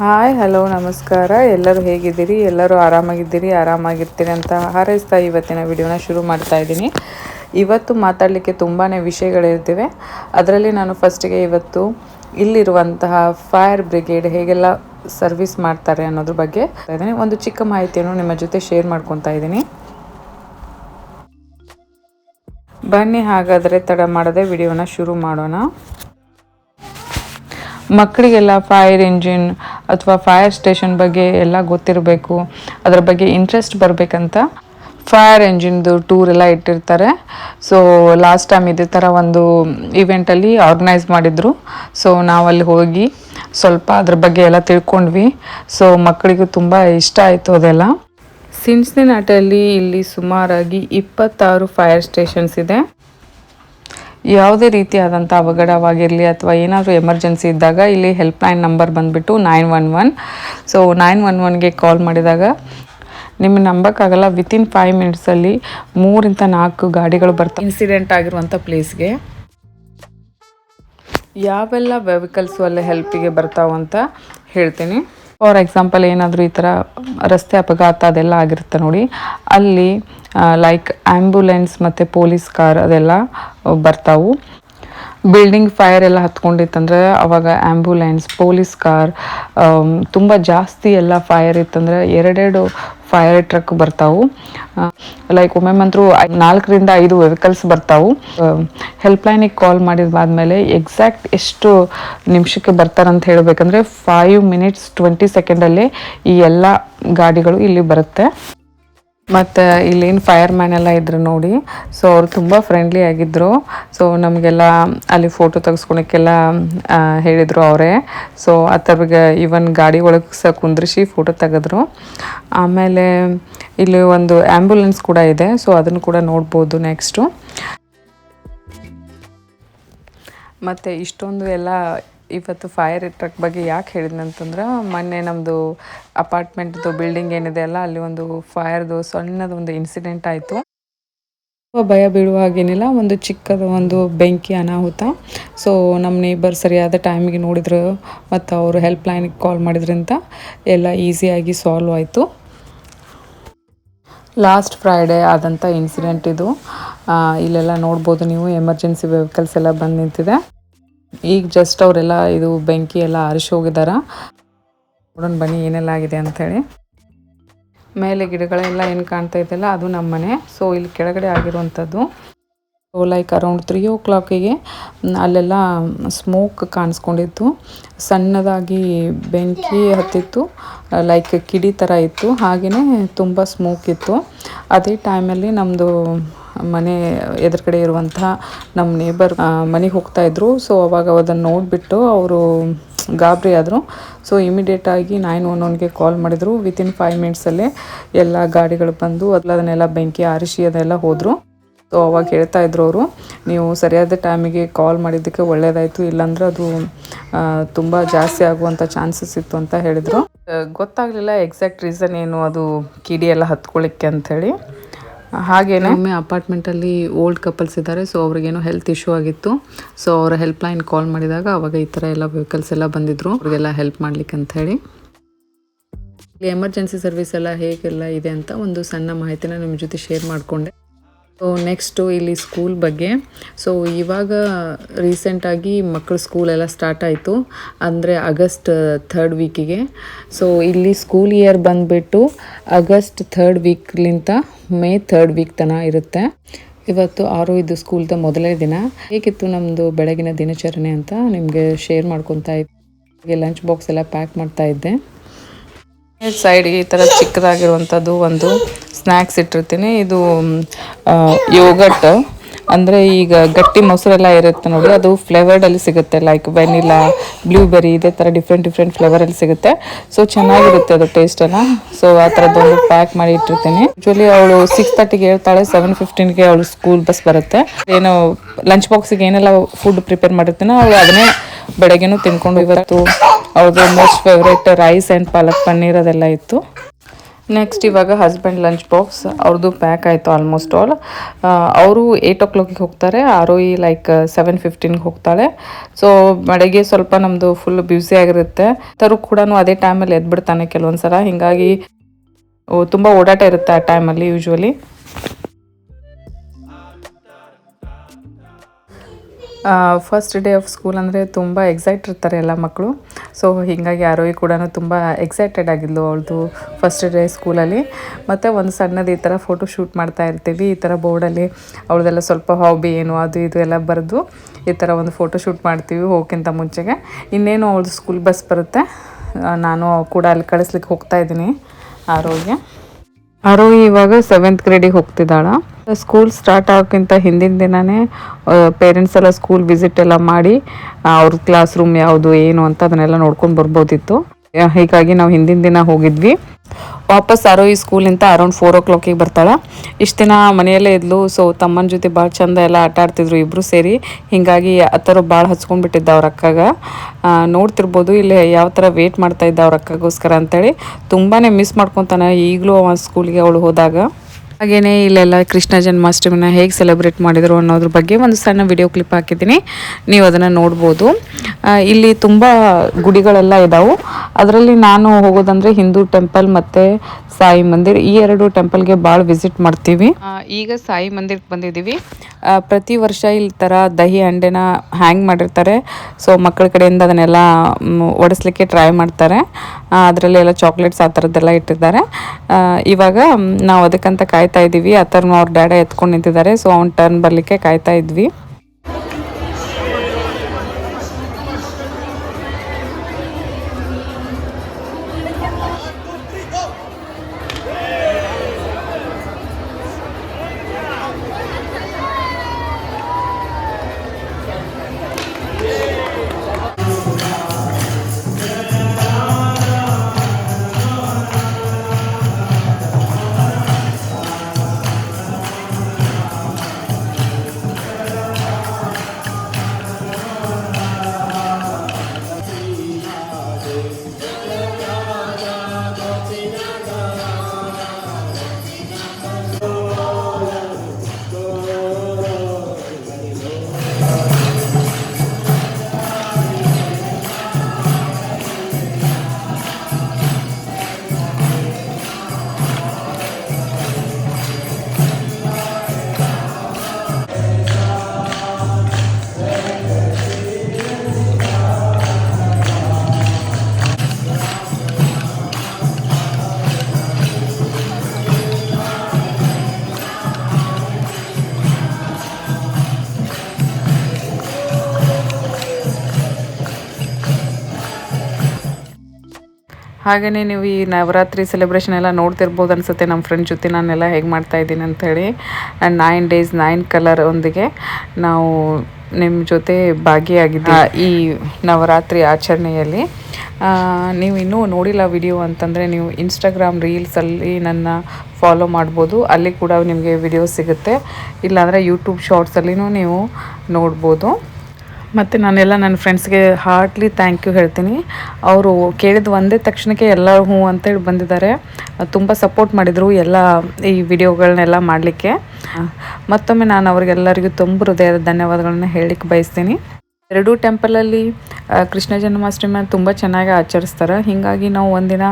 Hi hello ನಮಸ್ಕಾರ. ಎಲ್ಲರೂ ಹೇಗಿದ್ದೀರಿ? ಎಲ್ಲರೂ ಆರಾಮಾಗಿದ್ದೀರಿ? ಆರಾಮಾಗಿರ್ತೀರಿ ಅಂತ ಹಾರೈಸ್ತಾ ಇವತ್ತಿನ ವಿಡಿಯೋನ ಶುರು ಮಾಡ್ತಾ ಇದ್ದೀನಿ. ಇವತ್ತು ಮಾತಾಡಲಿಕ್ಕೆ ತುಂಬಾ ವಿಷಯಗಳಿರ್ತಿವೆ. ಅದರಲ್ಲಿ ನಾನು ಫಸ್ಟಿಗೆ ಇವತ್ತು ಇಲ್ಲಿರುವಂತಹ ಫೈರ್ ಬ್ರಿಗೇಡ್ ಹೇಗೆಲ್ಲ ಸರ್ವಿಸ್ ಮಾಡ್ತಾರೆ ಅನ್ನೋದ್ರ ಬಗ್ಗೆ ಒಂದು ಚಿಕ್ಕ ಮಾಹಿತಿಯನ್ನು ನಿಮ್ಮ ಜೊತೆ ಶೇರ್ ಮಾಡ್ಕೊತಾ ಇದ್ದೀನಿ. ಬನ್ನಿ, ಹಾಗಾದರೆ ತಡ ಮಾಡದೆ ವಿಡಿಯೋನ ಶುರು ಮಾಡೋಣ. ಮಕ್ಕಳಿಗೆಲ್ಲ ಫೈರ್ ಇಂಜಿನ್ ಅಥವಾ ಫೈರ್ ಸ್ಟೇಷನ್ ಬಗ್ಗೆ ಎಲ್ಲ ಗೊತ್ತಿರಬೇಕು, ಅದರ ಬಗ್ಗೆ ಇಂಟ್ರೆಸ್ಟ್ ಬರಬೇಕಂತ ಫೈರ್ ಎಂಜಿನ್ದು ಟೂರ್ ಎಲ್ಲ ಇಟ್ಟಿರ್ತಾರೆ. ಸೊ ಲಾಸ್ಟ್ ಟೈಮ್ ಇದೇ ಥರ ಒಂದು ಇವೆಂಟಲ್ಲಿ ಆರ್ಗನೈಸ್ ಮಾಡಿದರು. ಸೊ ನಾವಲ್ಲಿ ಹೋಗಿ ಸ್ವಲ್ಪ ಅದ್ರ ಬಗ್ಗೆ ಎಲ್ಲ ತಿಳ್ಕೊಂಡ್ವಿ. ಸೊ ಮಕ್ಕಳಿಗೂ ತುಂಬ ಇಷ್ಟ ಆಯಿತು ಅದೆಲ್ಲ. ಸಿನ್ಸಿನಾಟಲ್ಲಿ ಇಲ್ಲಿ ಸುಮಾರಾಗಿ ಇಪ್ಪತ್ತಾರು ಫೈರ್ ಸ್ಟೇಷನ್ಸ್ ಇದೆ. ಯಾವುದೇ ರೀತಿಯಾದಂಥ ಅವಘಡವಾಗಿರಲಿ ಅಥವಾ ಏನಾದರೂ ಎಮರ್ಜೆನ್ಸಿ ಇದ್ದಾಗ ಇಲ್ಲಿ ಹೆಲ್ಪ್ಲೈನ್ ನಂಬರ್ ಬಂದುಬಿಟ್ಟು nine one one. So nine one ಒನ್ಗೆ call ಮಾಡಿದಾಗ ನಿಮ್ಮ ನಂಬಕ್ಕಾಗಲ್ಲ ವಿತಿನ್ ಫೈವ್ ಮಿನಿಟ್ಸಲ್ಲಿ ಮೂರಿಂದ ನಾಲ್ಕು ಗಾಡಿಗಳು ಬರ್ತವೆ ಇನ್ಸಿಡೆಂಟ್ ಆಗಿರುವಂಥ ಪ್ಲೇಸ್ಗೆ ಯಾವೆಲ್ಲ ವೆಹಿಕಲ್ಸು ಅಲ್ಲಿ ಹೆಲ್ಪಿಗೆ ಬರ್ತಾವಂತ ಹೇಳ್ತೀನಿ. ಫಾರ್ ಎಕ್ಸಾಂಪಲ್ ಏನಾದರೂ ಈ ಥರ ರಸ್ತೆ ಅಪಘಾತ ಅದೆಲ್ಲ ಆಗಿರುತ್ತೆ ನೋಡಿ. ಅಲ್ಲಿ ಲೈಕ್ ಆ್ಯಂಬುಲೆನ್ಸ್ ಮತ್ತು ಪೊಲೀಸ್ ಕಾರ್ ಅದೆಲ್ಲ ಬರ್ತಾವು. ಬಿಲ್ಡಿಂಗ್ ಫೈರ್ ಎಲ್ಲ ಹತ್ಕೊಂಡಿತ್ತಂದ್ರೆ ಅವಾಗ ಆ್ಯಂಬುಲೆನ್ಸ್ ಪೊಲೀಸ್ ಕಾರ್ ತುಂಬ ಜಾಸ್ತಿ ಎಲ್ಲ ಫೈರ್ ಇತ್ತಂದ್ರೆ ಎರಡೆರಡು ಫೈರ್ ಟ್ರಕ್ ಬರ್ತಾವು. ಲೈಕ್ ಒಮ್ಮೆಮ್ಮಂತರೂ ನಾಲ್ಕರಿಂದ ಐದು ವೆಹಿಕಲ್ಸ್ ಬರ್ತಾವು. ಹೆಲ್ಪ್ ಲೈನಿಗೆ ಕಾಲ್ ಮಾಡಿದಾದ್ಮೇಲೆ ಎಕ್ಸಾಕ್ಟ್ ಎಷ್ಟು ನಿಮಿಷಕ್ಕೆ ಬರ್ತಾರಂತ ಹೇಳಬೇಕಂದ್ರೆ ಫೈವ್ ಮಿನಿಟ್ಸ್ ಟ್ವೆಂಟಿ ಸೆಕೆಂಡಲ್ಲೇ ಈ ಎಲ್ಲ ಗಾಡಿಗಳು ಇಲ್ಲಿ ಬರುತ್ತೆ. ಮತ್ತು ಇಲ್ಲೇನು ಫೈರ್ ಮ್ಯಾನ್ ಎಲ್ಲ ಇದ್ರು ನೋಡಿ. ಸೊ ಅವರು ತುಂಬ ಫ್ರೆಂಡ್ಲಿ ಆಗಿದ್ದರು ಸೊ ನಮಗೆಲ್ಲ ಅಲ್ಲಿ ಫೋಟೋ ತೆಗೆಸ್ಕೊಳಕ್ಕೆಲ್ಲ ಹೇಳಿದರು ಅವರೇ. ಸೊ ಆ ಥರ ಗಾಡಿ ಒಳಗೆ ಸಹ ಕುಂದ್ರಿಸಿ ಫೋಟೋ ತೆಗೆದ್ರು. ಆಮೇಲೆ ಇಲ್ಲಿ ಒಂದು ಆ್ಯಂಬುಲೆನ್ಸ್ ಕೂಡ ಇದೆ. ಸೊ ಅದನ್ನು ಕೂಡ ನೋಡ್ಬೋದು ನೆಕ್ಸ್ಟು ಮತ್ತು ಇಷ್ಟೊಂದು ಎಲ್ಲ ಇವತ್ತು ಫೈರ್ ಟ್ರಕ್ ಬಗ್ಗೆ ಯಾಕೆ ಹೇಳಿದ್ನಂತಂದ್ರೆ ಮೊನ್ನೆ ನಮ್ಮದು ಅಪಾರ್ಟ್ಮೆಂಟ್ದು ಬಿಲ್ಡಿಂಗ್ ಏನಿದೆ ಅಲ್ಲ, ಅಲ್ಲಿ ಒಂದು ಫೈರ್ದು ಸಣ್ಣದ ಒಂದು ಇನ್ಸಿಡೆಂಟ್ ಆಯಿತು. ಭಯ ಬೀಳುವ ಹಾಗೇನಿಲ್ಲ, ಒಂದು ಚಿಕ್ಕದ ಒಂದು ಬೆಂಕಿ ಅನಾಹುತ. ಸೊ ನಮ್ಮ ನೇಬರ್ ಸರಿಯಾದ ಟೈಮಿಗೆ ನೋಡಿದ್ರು, ಮತ್ತು ಅವರು ಹೆಲ್ಪ್ ಲೈನಿಗೆ ಕಾಲ್ ಮಾಡಿದ್ರಿಂದ ಎಲ್ಲ ಈಸಿಯಾಗಿ ಸಾಲ್ವ್ ಆಯಿತು. ಲಾಸ್ಟ್ ಫ್ರೈಡೇ ಆದಂಥ ಇನ್ಸಿಡೆಂಟ್ ಇದು. ಇಲ್ಲೆಲ್ಲ ನೋಡ್ಬೋದು ನೀವು ಎಮರ್ಜೆನ್ಸಿ ವೆಹಿಕಲ್ಸ್ ಎಲ್ಲ ಬಂದು ನಿಂತಿದೆ. ಈಗ ಜಸ್ಟ್ ಅವರೆಲ್ಲ ಇದು ಬೆಂಕಿ ಎಲ್ಲ ಆರಿಸಿ ಹೋಗಿದಾರ. ನೋಡೋಣ ಬನ್ನಿ ಏನೆಲ್ಲ ಆಗಿದೆ ಅಂಥೇಳಿ ಮೇಲೆ ಗಿಡಗಳೆಲ್ಲ ಏನು ಕಾಣ್ತಾ ಇದೆಯಲ್ಲ, ಅದು ನಮ್ಮ ಮನೆ ಸೊ ಇಲ್ಲಿ ಕೆಳಗಡೆ ಆಗಿರುವಂಥದ್ದು. ಸೊ ಲೈಕ್ ಅರೌಂಡ್ ತ್ರೀ ಓ ಕ್ಲಾಕಿಗೆ ಅಲ್ಲೆಲ್ಲ ಸ್ಮೋಕ್ ಕಾಣಿಸ್ಕೊಂಡಿತ್ತು. ಸಣ್ಣದಾಗಿ ಬೆಂಕಿ ಹತ್ತಿತ್ತು. ಲೈಕ್ ಕಿಡಿ ಥರ ಇತ್ತು. ಹಾಗೆಯೇ ತುಂಬ ಸ್ಮೋಕ್ ಇತ್ತು. ಅದೇ ಟೈಮಲ್ಲಿ ನಮ್ಮದು ಮನೆ ಎದುರುಗಡೆ ಇರುವಂತಹ ನಮ್ಮ ನೇಬರ್ ಮನೆಗೆ ಹೋಗ್ತಾ ಇದ್ರು. ಸೊ ಅವಾಗ ಅದನ್ನು ನೋಡಿಬಿಟ್ಟು ಅವರು ಗಾಬರಿ ಆದರು. ಸೊ ಇಮಿಡಿಯೇಟಾಗಿ ನೈನ್ ಒನ್ ಒನ್ಗೆ ಕಾಲ್ ಮಾಡಿದರು. ವಿತಿನ್ ಫೈವ್ ಮಿನಿಟ್ಸಲ್ಲೇ ಎಲ್ಲ ಗಾಡಿಗಳು ಬಂದು ಅದನ್ನೆಲ್ಲ ಬೆಂಕಿ ಆರಿಸಿ ಅದೆಲ್ಲ ಹೋದರು. ಸೊ ಅವಾಗ ಹೇಳ್ತಾ ಇದ್ರು ಅವರು, ನೀವು ಸರಿಯಾದ ಟೈಮಿಗೆ ಕಾಲ್ ಮಾಡಿದ್ದಕ್ಕೆ ಒಳ್ಳೆಯದಾಯಿತು ಇಲ್ಲಾಂದ್ರೆ ಅದು ತುಂಬ ಜಾಸ್ತಿ ಆಗುವಂಥ ಚಾನ್ಸಸ್ ಇತ್ತು ಅಂತ ಹೇಳಿದರು. ಗೊತ್ತಾಗಲಿಲ್ಲ ಎಕ್ಸಾಕ್ಟ್ ರೀಸನ್ ಏನು ಅದು ಕಿಡಿ ಎಲ್ಲ ಹತ್ಕೊಳ್ಳಿಕ್ಕೆ ಅಂಥೇಳಿ. ಹಾಗೇನೆ? ಒಮ್ಮೆ ಅಪಾರ್ಟ್ಮೆಂಟಲ್ಲಿ ಓಲ್ಡ್ ಕಪಲ್ಸ್ ಇದ್ದಾರೆ, ಸೊ ಅವ್ರಿಗೇನೋ ಹೆಲ್ತ್ ಇಶ್ಯೂ ಆಗಿತ್ತು. ಸೊ ಅವರ ಹೆಲ್ಪ್ ಲೈನ್ ಕಾಲ್ ಮಾಡಿದಾಗ ಅವಾಗ ಈ ಥರ ಎಲ್ಲ ವೆಹಿಕಲ್ಸ್ ಎಲ್ಲ ಬಂದಿದ್ರು. ಅವ್ರಿಗೆಲ್ಲ ಹೆಲ್ಪ್ ಮಾಡ್ಲಿಕ್ಕೆ ಅಂತ ಹೇಳಿ. ಎಮರ್ಜೆನ್ಸಿ ಸರ್ವಿಸ್ ಎಲ್ಲ ಹೇಗೆಲ್ಲ ಇದೆ ಅಂತ ಒಂದು ಸಣ್ಣ ಮಾಹಿತಿನ ನಿಮ್ಮ ಜೊತೆ ಶೇರ್ ಮಾಡಿಕೊಂಡೆ. ಸೊ ನೆಕ್ಸ್ಟು ಇಲ್ಲಿ ಸ್ಕೂಲ್ ಬಗ್ಗೆ. ಸೊ ಇವಾಗ ರೀಸೆಂಟಾಗಿ ಮಕ್ಕಳ ಸ್ಕೂಲ್ ಎಲ್ಲ ಸ್ಟಾರ್ಟ್ ಆಯಿತು. ಅಂದರೆ ಆಗಸ್ಟ್ ಥರ್ಡ್ ವೀಕಿಗೆ ಸೊ ಇಲ್ಲಿ ಸ್ಕೂಲ್ ಇಯರ್ ಬಂದುಬಿಟ್ಟು ಆಗಸ್ಟ್ ಥರ್ಡ್ ವೀಕ್ಲಿಂತ ಮೇ ಥರ್ಡ್ ವೀಕ್ ತನಕ ಇರುತ್ತೆ. ಇವತ್ತು ಆರು ಇದು ಸ್ಕೂಲ್ದ ಮೊದಲನೇ ದಿನ. ಹೇಗಿತ್ತು ನಮ್ಮದು ಬೆಳಗಿನ ದಿನಚರಣೆ ಅಂತ ನಿಮಗೆ ಶೇರ್ ಮಾಡ್ಕೊತಾ ಇದ್ದೆ. ಲಂಚ್ ಬಾಕ್ಸ್ ಎಲ್ಲ ಪ್ಯಾಕ್ ಮಾಡ್ತಾ ಇದ್ದೆ. ಸೈಡ್ಗೆ ಈ ತರ ಚಿಕ್ಕದಾಗಿರುವಂಥದ್ದು ಒಂದು ಸ್ನಾಕ್ಸ್ ಇಟ್ಟಿರ್ತೀನಿ. ಇದು ಯೋಗಟ್ ಅಂದ್ರೆ ಈಗ ಗಟ್ಟಿ ಮೊಸರೆಲ್ಲ ಇರುತ್ತೆ ನೋಡಿ, ಅದು ಫ್ಲೇವರ್ಡಲ್ಲಿ ಸಿಗುತ್ತೆ. ಲೈಕ್ ವೆನಿಲಾ ಬ್ಲೂಬೆರಿ ಇದೇ ತರ ಡಿಫ್ರೆಂಟ್ ಡಿಫ್ರೆಂಟ್ ಫ್ಲೇವರಲ್ಲಿ ಸಿಗುತ್ತೆ. ಸೊ ಚೆನ್ನಾಗಿರುತ್ತೆ ಅದು ಟೇಸ್ಟ್ ಎಲ್ಲ. ಸೊ ಆ ಥರದ್ದೊಂದು ಪ್ಯಾಕ್ ಮಾಡಿ ಇಟ್ಟಿರ್ತೀನಿ. ಆಕ್ಚುಲಿ ಅವಳು ಸಿಕ್ಸ್ ತರ್ಟಿಗೆ ಹೇಳ್ತಾಳೆ ಸೆವೆನ್ ಫಿಫ್ಟೀನ್ಗೆ ಅವಳು ಸ್ಕೂಲ್ ಬಸ್ ಬರುತ್ತೆ. ಏನು ಲಂಚ್ ಬಾಕ್ಸಿಗೆ ಏನೆಲ್ಲ ಫುಡ್ ಪ್ರಿಪೇರ್ ಮಾಡಿರ್ತೀನೋ, ಅವಳು ಅದನ್ನೇ ಬೆಳಗ್ಗೆನೂ ತಿನ್ಕೊಂಡು ಇವತ್ತು ಅವ್ರದ್ದು most favourite rice and palak paneer ಅದೆಲ್ಲ ಇತ್ತು. ನೆಕ್ಸ್ಟ್ ಇವಾಗ ಹಸ್ಬೆಂಡ್ ಲಂಚ್ ಬಾಕ್ಸ್ ಅವ್ರದ್ದು ಪ್ಯಾಕ್ ಆಯಿತು ಆಲ್ಮೋಸ್ಟ್ ಆಲ್ ಅವರು ಏಯ್ಟ್ ಓ ಕ್ಲಾಕಿಗೆ ಹೋಗ್ತಾರೆ ಆರೋಯಿ ಲೈಕ್ ಸೆವೆನ್ ಫಿಫ್ಟೀನ್ಗೆ ಹೋಗ್ತಾಳೆ. ಸೊ ಬೆಳಗ್ಗೆ ಸ್ವಲ್ಪ ನಮ್ಮದು ಫುಲ್ ಬ್ಯುಸಿ ಆಗಿರುತ್ತೆ. ತರು ಕೂಡ ಅದೇ ಟೈಮಲ್ಲಿ ಎದ್ಬಿಡ್ತಾನೆ ಕೆಲವೊಂದು ಸಲ ಹೀಗಾಗಿ ತುಂಬ ಓಡಾಟ ಇರುತ್ತೆ ಆ ಟೈಮಲ್ಲಿ usually first day of school ಅಂದರೆ ತುಂಬ ಎಕ್ಸೈಟ್ ಇರ್ತಾರೆ ಎಲ್ಲ ಮಕ್ಕಳು ಸೊ ಹೀಗಾಗಿ ಆರೋಹಿ ಕೂಡ ತುಂಬ ಎಕ್ಸೈಟೆಡ್ ಆಗಿದ್ಲು ಅವಳದು ಫಸ್ಟ್ ಡೇ ಸ್ಕೂಲಲ್ಲಿ ಮತ್ತು ಒಂದು ಸಣ್ಣದು ಈ ಥರ ಫೋಟೋ ಶೂಟ್ ಮಾಡ್ತಾ ಇರ್ತೀವಿ. ಈ ಥರ ಬೋರ್ಡಲ್ಲಿ ಅವಳದೆಲ್ಲ ಸ್ವಲ್ಪ ಹಾಬಿ ಏನು, ಅದು ಇದು ಎಲ್ಲ ಬರೆದು ಈ ಥರ ಒಂದು ಫೋಟೋ ಶೂಟ್ ಮಾಡ್ತೀವಿ ಹೋಗೋಕ್ಕಿಂತ ಮುಂಚೆಗೆ. ಇನ್ನೇನು ಅವಳದು ಸ್ಕೂಲ್ ಬಸ್ ಬರುತ್ತೆ. ನಾನು ಕೂಡ ಅಲ್ಲಿ ಕಳಿಸ್ಲಿಕ್ಕೆ ಹೋಗ್ತಾ ಇದ್ದೀನಿ ಆರೋಹಿಗೆ ಆರೋಹಿ ಇವಾಗ ಸೆವೆಂತ್ ಗ್ರೇಡಿಗೆ ಹೋಗ್ತಿದ್ದಾಳ. ಸ್ಕೂಲ್ ಸ್ಟಾರ್ಟ್ ಆಗೋಕ್ಕಿಂತ ಹಿಂದಿನ ದಿನವೇ ಪೇರೆಂಟ್ಸ್ ಎಲ್ಲ ಸ್ಕೂಲ್ ವಿಸಿಟ್ ಎಲ್ಲ ಮಾಡಿ ಅವ್ರ ಕ್ಲಾಸ್ ರೂಮ್ ಯಾವುದು, ಏನು ಅಂತ ಅದನ್ನೆಲ್ಲ ನೋಡ್ಕೊಂಡು ಬರ್ಬೋದಿತ್ತು. ಹೀಗಾಗಿ ನಾವು ಹಿಂದಿನ ದಿನ ಹೋಗಿದ್ವಿ. ವಾಪಸ್ ಆರೋಹಿ ಸ್ಕೂಲಿಂದ ಅರೌಂಡ್ ಫೋರ್ ಓ ಕ್ಲಾಕಿಗೆ ಬರ್ತಾಳೆ. ಇಷ್ಟು ದಿನ ಮನೆಯಲ್ಲೇ ಇದ್ಲು ಸೊ ತಮ್ಮನ ಜೊತೆ ಭಾಳ ಚಂದ ಎಲ್ಲ ಆಟ ಆಡ್ತಿದ್ರು ಇಬ್ಬರು ಸೇರಿ. ಹೀಗಾಗಿ ಆ ಥರ ಭಾಳ ಹಚ್ಕೊಂಡ್ಬಿಟ್ಟಿದ್ದ ಅವ್ರ ಅಕ್ಕಾಗ. ನೋಡ್ತಿರ್ಬೋದು ಇಲ್ಲಿ ಯಾವ ಥರ ವೇಟ್ ಮಾಡ್ತಾ ಇದ್ದ ಅವ್ರ ಅಕ್ಕಗೋಸ್ಕರ ಅಂತೇಳಿ. ತುಂಬಾ ಮಿಸ್ ಮಾಡ್ಕೊತಾನೆ ಈಗಲೂ ಅವ ಸ್ಕೂಲಿಗೆ ಅವಳು ಹೋದಾಗ. ಹಾಗೆಯೇ ಇಲ್ಲೆಲ್ಲ ಕೃಷ್ಣ ಜನ್ಮಾಷ್ಟಮಿನ ಹೇಗೆ ಸೆಲೆಬ್ರೇಟ್ ಮಾಡಿದರು ಅನ್ನೋದ್ರ ಬಗ್ಗೆ ಒಂದು ಸಣ್ಣ ವಿಡಿಯೋ ಕ್ಲಿಪ್ ಹಾಕಿದ್ದೀನಿ. ನೀವು ಅದನ್ನು ನೋಡ್ಬೋದು. ಇಲ್ಲಿ ತುಂಬ ಗುಡಿಗಳೆಲ್ಲ ಇದಾವೆ. ಅದರಲ್ಲಿ ನಾನು ಹೋಗೋದಂದರೆ ಹಿಂದೂ ಟೆಂಪಲ್ ಮತ್ತು ಸಾಯಿ ಮಂದಿರ್. ಈ ಎರಡು ಟೆಂಪಲ್ಗೆ ಭಾಳ ವಿಸಿಟ್ ಮಾಡ್ತೀವಿ. ಈಗ ಸಾಯಿ ಮಂದಿರಕ್ಕೆ ಬಂದಿದ್ದೀವಿ ಪ್ರತಿ ವರ್ಷ ಇಲ್ಲಿ ಥರ ದಹಿ ಹಂಡೆನ ಹ್ಯಾಂಗ್ ಮಾಡಿರ್ತಾರೆ. ಸೊ ಮಕ್ಕಳ ಕಡೆಯಿಂದ ಅದನ್ನೆಲ್ಲ ಒಡಿಸ್ಲಿಕ್ಕೆ ಟ್ರೈ ಮಾಡ್ತಾರೆ. ಅದರಲ್ಲಿ ಎಲ್ಲ ಚಾಕ್ಲೇಟ್ಸ್ ಆ ಥರದ್ದೆಲ್ಲ ಇಟ್ಟಿದ್ದಾರೆ. ಇವಾಗ ನಾವು ಅದಕ್ಕಂತ ಕಾಯ್ತಾ ಇದ್ದೀವಿ ಆ ಥರ ಅವ್ರ ಡ್ಯಾಡ ಎತ್ಕೊಂಡು ನಿಂತಿದ್ದಾರೆ. ಸೊ ಅವ್ನ ಟರ್ನ್ ಬರಲಿಕ್ಕೆ ಕಾಯ್ತಾ ಇದ್ವಿ. ಹಾಗೆಯೇ ನೀವು ಈ ನವರಾತ್ರಿ ಸೆಲೆಬ್ರೇಷನ್ ಎಲ್ಲ ನೋಡ್ತಿರ್ಬೋದು ಅನ್ಸುತ್ತೆ ನಮ್ಮ ಫ್ರೆಂಡ್ ಜೊತೆ. ನಾನೆಲ್ಲ ಹೇಗೆ ಮಾಡ್ತಾಯಿದ್ದೀನಿ ಅಂಥೇಳಿ ನೈನ್ ಡೇಸ್ ನೈನ್ ಕಲರ್ ಒಂದಿಗೆ ನಾವು ನಿಮ್ಮ ಜೊತೆ ಭಾಗಿಯಾಗಿದ್ದ ಈ ನವರಾತ್ರಿ ಆಚರಣೆಯಲ್ಲಿ. ನೀವು ಇನ್ನೂ ನೋಡಿಲ್ಲ ವಿಡಿಯೋ ಅಂತಂದರೆ ನೀವು ಇನ್ಸ್ಟಾಗ್ರಾಮ್ ರೀಲ್ಸಲ್ಲಿ ನನ್ನ ಫಾಲೋ ಮಾಡ್ಬೋದು. ಅಲ್ಲಿ ಕೂಡ ನಿಮಗೆ ವಿಡಿಯೋ ಸಿಗುತ್ತೆ. ಇಲ್ಲಾಂದರೆ ಯೂಟ್ಯೂಬ್ ಶಾರ್ಟ್ಸಲ್ಲಿನೂ ನೀವು ನೋಡ್ಬೋದು. ಮತ್ತು ನಾನೆಲ್ಲ ನನ್ನ ಫ್ರೆಂಡ್ಸ್ಗೆ ಹಾರ್ಟ್ಲಿ ಥ್ಯಾಂಕ್ ಯು ಹೇಳ್ತೀನಿ. ಅವರು ಕೇಳಿದ ಒಂದೇ ತಕ್ಷಣಕ್ಕೆ ಎಲ್ಲರೂ ಹ್ಞೂ ಅಂತೇಳಿ ಬಂದಿದ್ದಾರೆ. ತುಂಬ ಸಪೋರ್ಟ್ ಮಾಡಿದರು ಎಲ್ಲ ಈ ವಿಡಿಯೋಗಳನ್ನೆಲ್ಲ ಮಾಡಲಿಕ್ಕೆ. ಮತ್ತೊಮ್ಮೆ ನಾನು ಅವ್ರಿಗೆಲ್ಲರಿಗೂ ತುಂಬ ಹೃದಯದ ಧನ್ಯವಾದಗಳನ್ನ ಹೇಳಲಿಕ್ಕೆ ಬಯಸ್ತೀನಿ. ಎರಡೂ ಟೆಂಪಲಲ್ಲಿ ಕೃಷ್ಣ ಜನ್ಮಾಷ್ಟಮಿ ತುಂಬ ಚೆನ್ನಾಗಿ ಆಚರಿಸ್ತಾರೆ. ಹೀಗಾಗಿ ನಾವು ಒಂದಿನ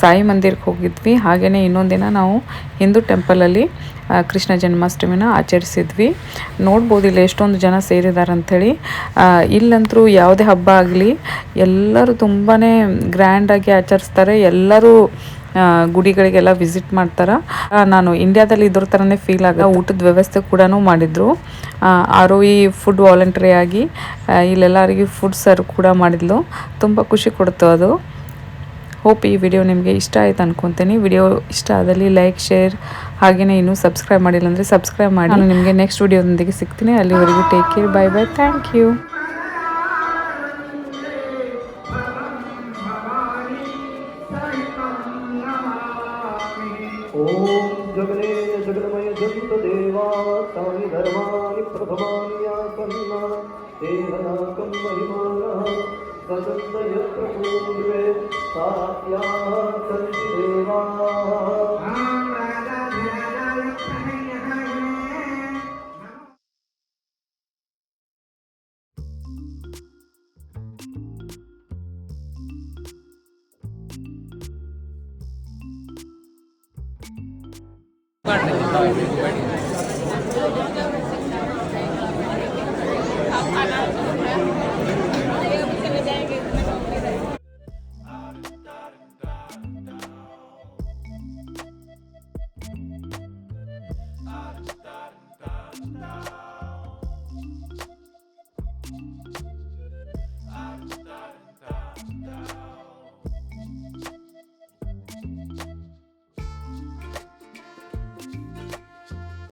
ಸಾಯಿ ಮಂದಿರಕ್ಕೆ ಹೋಗಿದ್ವಿ. ಹಾಗೆಯೇ ಇನ್ನೊಂದಿನ ದಿನ ನಾವು ಹಿಂದೂ ಟೆಂಪಲಲ್ಲಿ ಕೃಷ್ಣ ಜನ್ಮಾಷ್ಟಮಿನ ಆಚರಿಸಿದ್ವಿ. ನೋಡ್ಬೋದು ಇಲ್ಲಿ ಎಷ್ಟೊಂದು ಜನ ಸೇರಿದ್ದಾರೆ ಅಂಥೇಳಿ. ಇಲ್ಲಂತರೂ ಯಾವುದೇ ಹಬ್ಬ ಆಗಲಿ, ಎಲ್ಲರೂ ತುಂಬಾ ಗ್ರ್ಯಾಂಡಾಗಿ ಆಚರಿಸ್ತಾರೆ. ಎಲ್ಲರೂ ಗುಡಿಗಳಿಗೆಲ್ಲ ವಿಸಿಟ್ ಮಾಡ್ತಾರ. ನಾನು ಇಂಡಿಯಾದಲ್ಲಿ ಇದ್ರ ಥರನೇ ಫೀಲ್ ಆಗ ಊಟದ ವ್ಯವಸ್ಥೆ ಕೂಡ ಮಾಡಿದ್ರು. ಆರೋ ಈ ಫುಡ್ ವಾಲಂಟ್ರಿ ಆಗಿ ಇಲ್ಲೆಲ್ಲರಿಗೆ ಫುಡ್ ಸರ್ವ್ ಕೂಡ ಮಾಡಿದ್ಲು. ತುಂಬ ಖುಷಿ ಕೊಡ್ತು ಅದು. ಹೋಪ್ ಈ ವಿಡಿಯೋ ನಿಮಗೆ ಇಷ್ಟ ಆಯ್ತು ಅನ್ಕೊತೀನಿ. ವಿಡಿಯೋ ಇಷ್ಟ ಆದಲ್ಲಿ ಲೈಕ್ ಶೇರ್ ಹಾಗೆಯೇ ಇನ್ನೂ ಸಬ್ಸ್ಕ್ರೈಬ್ ಮಾಡಿಲ್ಲ ಅಂದರೆ ಸಬ್ಸ್ಕ್ರೈಬ್ ಮಾಡಿ. ನಿಮಗೆ ನೆಕ್ಸ್ಟ್ ವಿಡಿಯೋದೊಂದಿಗೆ ಸಿಗ್ತೀನಿ. ಅಲ್ಲಿವರೆಗೂ take care bye bye thank you देवास्तानि धर्माणि प्रथमानि आसन्ना तेनाकं महिमानः सदन्तय प्रपूर्वे सात्याः सन्ति देवाः ಕಾಣ್ತೇವೆ Gracias.